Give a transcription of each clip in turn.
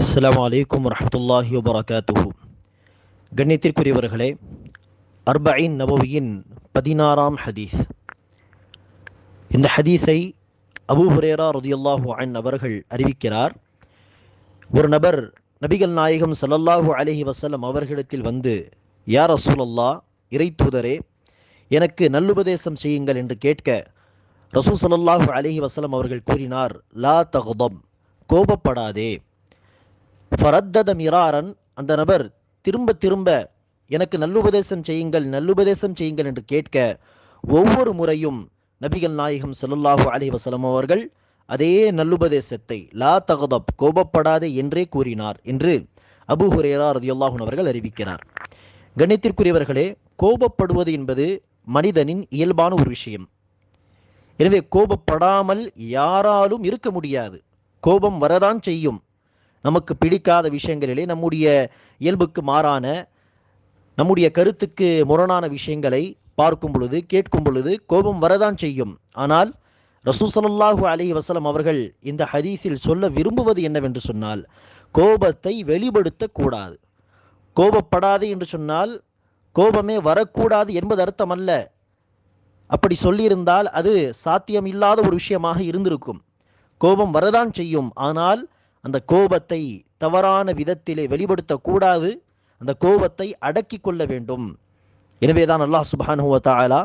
அஸ்லாம் அலைக்கும் வரமத்துல்லாஹி வபரகாத்துஹு. கண்ணியத்திற்குரியவர்களே அர்பயின் நபவியின் பதினாறாம் ஹதீஸ். இந்த ஹதீஸை அபு ஹுரேரா ருதியல்லாஹு அன் அவர்கள் அறிவிக்கிறார். ஒரு நபர் நபிகள் நாயகம் சல்லல்லாஹு அலைஹி வஸல்லம் அவர்களிடத்தில் வந்து யார் ரசூலல்லா இறை தூதரே எனக்கு நல்லுபதேசம் செய்யுங்கள் என்று கேட்க ரசூ சல்லாஹு அலஹி வசலம் அவர்கள் கூறினார் லா தகுதம் கோபப்படாதே. ஃபரத்தத மிராரன் அந்த நபர் திரும்ப திரும்ப எனக்கு நல்லுபதேசம் செய்யுங்கள் நல்லுபதேசம் செய்யுங்கள் என்று கேட்க ஒவ்வொரு முறையும் நபிகள் நாயகம் சல்லுல்லாஹு அலி வசலம் அவர்கள் அதே நல்லுபதேசத்தை லா தகதப் கோபப்படாதே என்றே கூறினார் என்று அபு ஹுரேரா ரதியுல்லாஹூன் அவர்கள் அறிவிக்கிறார். கணித்திற்குரியவர்களே கோபப்படுவது என்பது மனிதனின் இயல்பான ஒரு விஷயம். எனவே கோபப்படாமல் யாராலும் இருக்க முடியாது. கோபம் வரதான் செய்யும். நமக்கு பிடிக்காத விஷயங்களிலே நம்முடைய இயல்புக்கு மாறான நம்முடைய கருத்துக்கு முரணான விஷயங்களை பார்க்கும் பொழுது கேட்கும் பொழுது கோபம் வரதான் செய்யும். ஆனால் ரசூசல்லாஹு அலி வசலம் அவர்கள் இந்த ஹதீஸில் சொல்ல விரும்புவது என்னவென்று சொன்னால் கோபத்தை வெளிப்படுத்தக்கூடாது. கோபப்படாது என்று சொன்னால் கோபமே வரக்கூடாது என்பது அர்த்தம் அல்ல அப்படி சொல்லியிருந்தால் அது சாத்தியம் இல்லாத ஒரு விஷயமாக இருந்திருக்கும். கோபம் வரதான் செய்யும். ஆனால் அந்த கோபத்தை தவறான விதத்திலே வெளிப்படுத்தக்கூடாது. அந்த கோபத்தை அடக்கி கொள்ள வேண்டும். எனவேதான் அல்லாஹ் சுபானுவ தாலா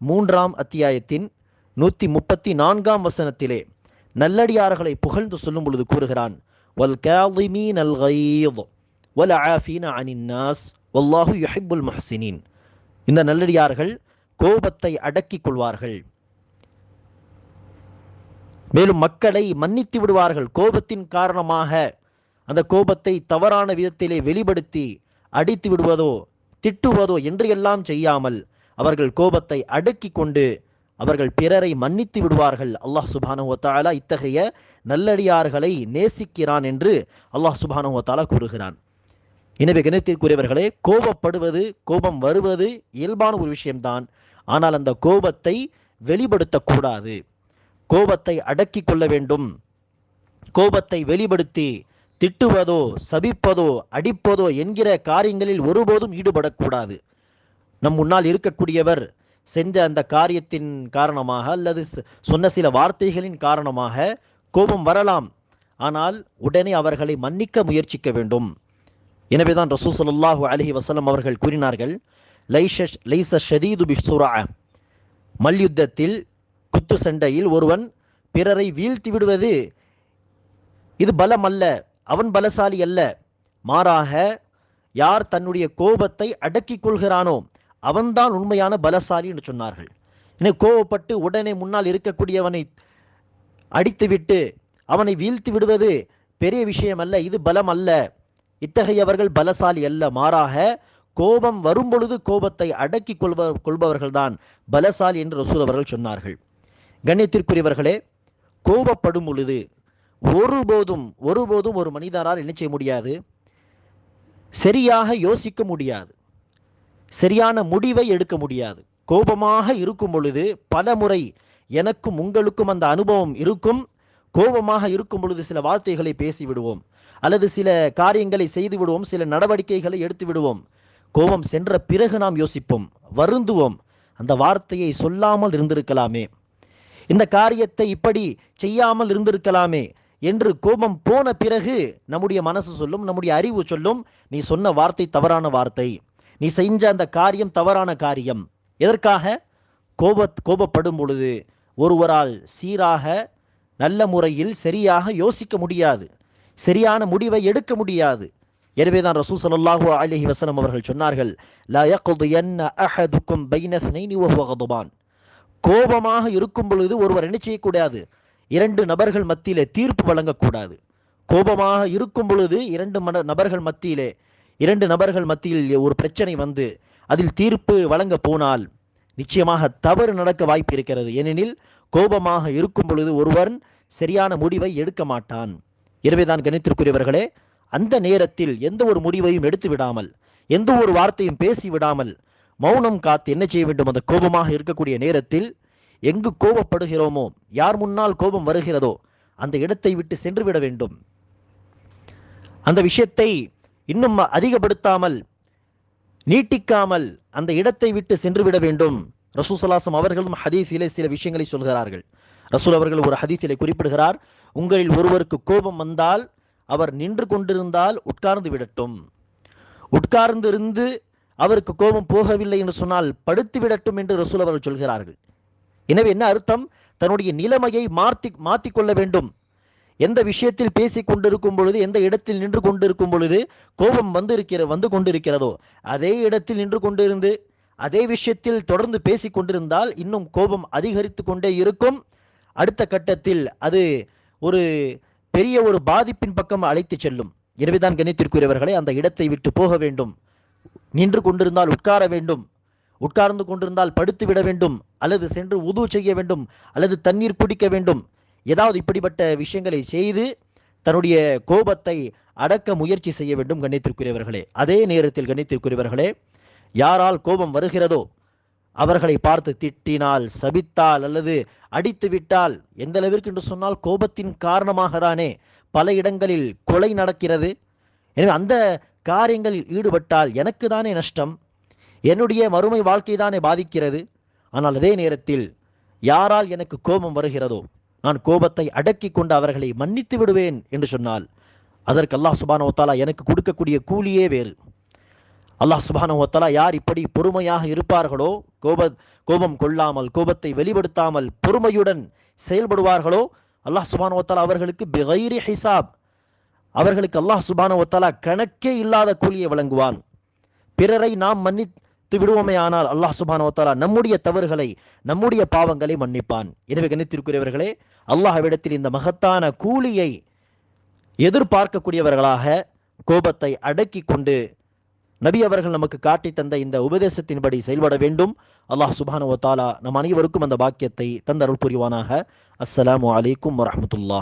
மூன்றாம் அத்தியாயத்தின் நூற்றி முப்பத்தி நான்காம் வசனத்திலே நல்லடியார்களை புகழ்ந்து சொல்லும் பொழுது கூறுகிறான் வல் காலிமீன் அல் கைத் வல் ஆஃபீன அனின் நாஸ் வல்லாஹு யுஹிப்புல் முஹ்சினின். இந்த நல்லடியார்கள் கோபத்தை அடக்கிக் கொள்வார்கள். மேலும் மக்களை மன்னித்து விடுவார்கள். கோபத்தின் காரணமாக அந்த கோபத்தை தவறான விதத்திலே வெளிப்படுத்தி அடித்து விடுவதோ திட்டுவதோ என்று எல்லாம் செய்யாமல் அவர்கள் கோபத்தை அடக்கி கொண்டு அவர்கள் பிறரை மன்னித்து விடுவார்கள். அல்லாஹ் சுபானுவத்தாலா இத்தகைய நல்லடியார்களை நேசிக்கிறான் என்று அல்லாஹ் சுபானுவத்தாலா கூறுகிறான். எனவே கிணத்திற்குரியவர்களே கோபப்படுவது கோபம் வருவது இயல்பான ஒரு விஷயம்தான். ஆனால் அந்த கோபத்தை வெளிப்படுத்தக்கூடாது. கோபத்தை அடக்கி கொள்ள வேண்டும். கோபத்தை வெளிப்படுத்தி திட்டுவதோ சபிப்பதோ அடிப்பதோ என்கிற காரியங்களில் ஒருபோதும் ஈடுபடக்கூடாது. நம் முன்னால் இருக்கக்கூடியவர் செஞ்ச அந்த காரியத்தின் காரணமாக அல்லது சொன்ன சில வார்த்தைகளின் காரணமாக கோபம் வரலாம். ஆனால் உடனே அவர்களை மன்னிக்க முயற்சிக்க வேண்டும். எனவேதான் ரசூ சல்லாஹூ அலஹி வசலம் அவர்கள் கூறினார்கள் லைச லைச ஷதீது பிஸ்ஸுரா மல்யுத்தத்தில் குத்து சண்டையில் ஒருவன் பிறரை வீழ்த்தி விடுவது இது பலம் அல்ல அவன் பலசாலி அல்ல. மாறாக யார் தன்னுடைய கோபத்தை அடக்கிக் கொள்கிறானோ அவன்தான் உண்மையான பலசாலி என்று சொன்னார்கள். எனவே கோபப்பட்டு உடனே முன்னால் இருக்கக்கூடியவனை அடித்துவிட்டு அவனை வீழ்த்தி விடுவது பெரிய விஷயம் அல்ல இது பலம் அல்ல. இத்தகையவர்கள் பலசாலி அல்ல. மாறாக கோபம் வரும் பொழுது கோபத்தை அடக்கிக் கொள்ப கொள்பவர்கள்தான் பலசாலி என்று ரசூல் அவர்கள் சொன்னார்கள். கண்ணியத்திற்குரியவர்களே கோபப்படும் பொழுது ஒருபோதும் ஒருபோதும் ஒரு மனிதரால் என்ன செய்ய முடியாது? சரியாக யோசிக்க முடியாது. சரியான முடிவை எடுக்க முடியாது. கோபமாக இருக்கும் பொழுது பல முறை எனக்கும் உங்களுக்கும் அந்த அனுபவம் இருக்கும். கோபமாக இருக்கும் பொழுது சில வார்த்தைகளை பேசி விடுவோம் அல்லது சில காரியங்களை செய்து விடுவோம் சில நடவடிக்கைகளை எடுத்து விடுவோம் கோபம் சென்ற பிறகு நாம் யோசிப்போம். வருந்துவோம். அந்த வார்த்தையை சொல்லாமல் இருந்திருக்கலாமே. இந்த காரியத்தை இப்படி செய்யாமல் இருந்திருக்கலாமே என்று கோபம் போன பிறகு நம்முடைய மனசு சொல்லும் நம்முடைய அறிவு சொல்லும் நீ சொன்ன வார்த்தை தவறான வார்த்தை. நீ செஞ்ச அந்த காரியம் தவறான காரியம். எதற்காக? கோப கோபப்படும் பொழுது ஒருவரால் சீராக நல்ல முறையில் சரியாக யோசிக்க முடியாது. சரியான முடிவை எடுக்க முடியாது. எனவேதான் ரசூ சல்லாஹூ அலஹி வசனம் அவர்கள் சொன்னார்கள் கோபமாக இருக்கும் பொழுது ஒருவர் என்ன செய்யக்கூடாது? இரண்டு நபர்கள் மத்தியிலே தீர்ப்பு வழங்கக்கூடாது. கோபமாக இருக்கும் பொழுது இரண்டு மன நபர்கள் மத்தியிலே இரண்டு நபர்கள் மத்தியில் ஒரு பிரச்சனை வந்து அதில் தீர்ப்பு வழங்க போனால் நிச்சயமாக தவறு நடக்க வாய்ப்பு இருக்கிறது. ஏனெனில் கோபமாக இருக்கும் பொழுது ஒருவன் சரியான முடிவை எடுக்க மாட்டான். எனவேதான் கணித்திற்குரியவர்களே அந்த நேரத்தில் எந்த ஒரு முடிவையும் எடுத்து விடாமல் எந்த ஒரு வார்த்தையும் பேசி விடாமல் மௌனம் காத்து என்ன செய்ய வேண்டும்? அந்த கோபமாக இருக்கக்கூடிய நேரத்தில் எங்கு கோபப்படுகிறோமோ யார் முன்னால் கோபம் வருகிறதோ அந்த இடத்தை விட்டு சென்று விட வேண்டும். அந்த விஷயத்தை இன்னும் அதிகப்படுத்தாமல் நீட்டிக்காமல் அந்த இடத்தை விட்டு சென்று விட வேண்டும் ரசூசலாசம் அவர்களும் ஹதீஸிலே சில விஷயங்களை சொல்கிறார்கள். ரசூல் அவர்கள் ஒரு ஹதீஸிலே குறிப்பிடுகிறார் உங்களில் ஒருவருக்கு கோபம் வந்தால் அவர் நின்று கொண்டிருந்தால் உட்கார்ந்து விடட்டும். உட்கார்ந்திருந்து அவருக்கு கோபம் போகவில்லை என்று சொன்னால் படுத்துவிடட்டும் என்று ரசூல் அவர்கள் சொல்கிறார்கள். எனவே என்ன அர்த்தம்? தன்னுடைய நிலைமையை மாற்றி மாற்றிக் கொள்ள வேண்டும். எந்த விஷயத்தில் பேசி கொண்டிருக்கும் பொழுது எந்த இடத்தில் நின்று கொண்டிருக்கும் பொழுது கோபம் வந்து இருக்கிற வந்து கொண்டிருக்கிறதோ அதே இடத்தில் நின்று கொண்டிருந்து அதே விஷயத்தில் தொடர்ந்து பேசி கொண்டிருந்தால் இன்னும் கோபம் அதிகரித்து கொண்டே இருக்கும். அடுத்த கட்டத்தில் அது ஒரு பெரிய ஒரு பாதிப்பின் பக்கம் அழைத்து செல்லும். எனவேதான் கணித்திற்குரியவர்களே அந்த இடத்தை விட்டு போக வேண்டும். நின்று கொண்டிருந்தால் உட்கார வேண்டும். உட்கார்ந்து கொண்டிருந்தால் படுத்து விட வேண்டும். அல்லது சென்று உது செய்ய வேண்டும். அல்லது தண்ணீர் குடிக்க வேண்டும். ஏதாவது இப்படிப்பட்ட விஷயங்களை செய்து தன்னுடைய கோபத்தை அடக்க முயற்சி செய்ய வேண்டும் கண்ணியத்திற்குரியவர்களே. அதே நேரத்தில் கண்ணியத்திற்குரியவர்களே யாரால் கோபம் வருகிறதோ அவர்களை பார்த்து திட்டினால் சபித்தால் அல்லது அடித்து விட்டால் எந்த அளவிற்கு என்று சொன்னால் கோபத்தின் காரணமாக தானே பல இடங்களில் கொலை நடக்கிறது. எனவே அந்த காரியங்களில் ஈடுபட்டால் எனக்கு தானே நஷ்டம்? என்னுடைய மறுமை வாழ்க்கை தானே பாதிக்கிறது? ஆனால் அதே நேரத்தில் யாரால் எனக்கு கோபம் வருகிறதோ நான் கோபத்தை அடக்கி கொண்டு அவர்களை மன்னித்து விடுவேன் என்று சொன்னால் அதற்கு அல்லாஹ் சுபானோத்தாலா எனக்கு கொடுக்கக்கூடிய கூலியே வேறு. அல்லாஹ் சுபானவத்தாலா யார் இப்படி பொறுமையாக இருப்பார்களோ கோப கோபம் கொள்ளாமல் கோபத்தை வெளிப்படுத்தாமல் பொறுமையுடன் செயல்படுவார்களோ அல்லாஹ் சுபானவத்தாலா அவர்களுக்கு பிகைரி ஹிசாப் அவர்களுக்கு அல்லாஹ் சுபான ஒத்தாலா கணக்கே இல்லாத கூலியை வழங்குவான். பிறரை நாம் மன்னித்து விடுவோமே ஆனால் அல்லாஹ் சுபான ஒத்தாலா நம்முடைய தவறுகளை நம்முடைய பாவங்களை மன்னிப்பான். எனவே கணித்திருக்கிறவர்களே அல்லாஹ்விடத்தில் இந்த மகத்தான கூலியை எதிர்பார்க்கக்கூடியவர்களாக கோபத்தை அடக்கி கொண்டு நபி அவர்கள் நமக்கு காட்டி தந்த இந்த உபதேசத்தின்படி செயல்பட வேண்டும். அல்லாஹ் சுபான ஒத்தாலா நம் அனைவருக்கும் அந்த பாக்கியத்தை தந்தருள் புரிவானாக. அஸ்ஸலாமு அலைக்கும் வரமத்துல்லா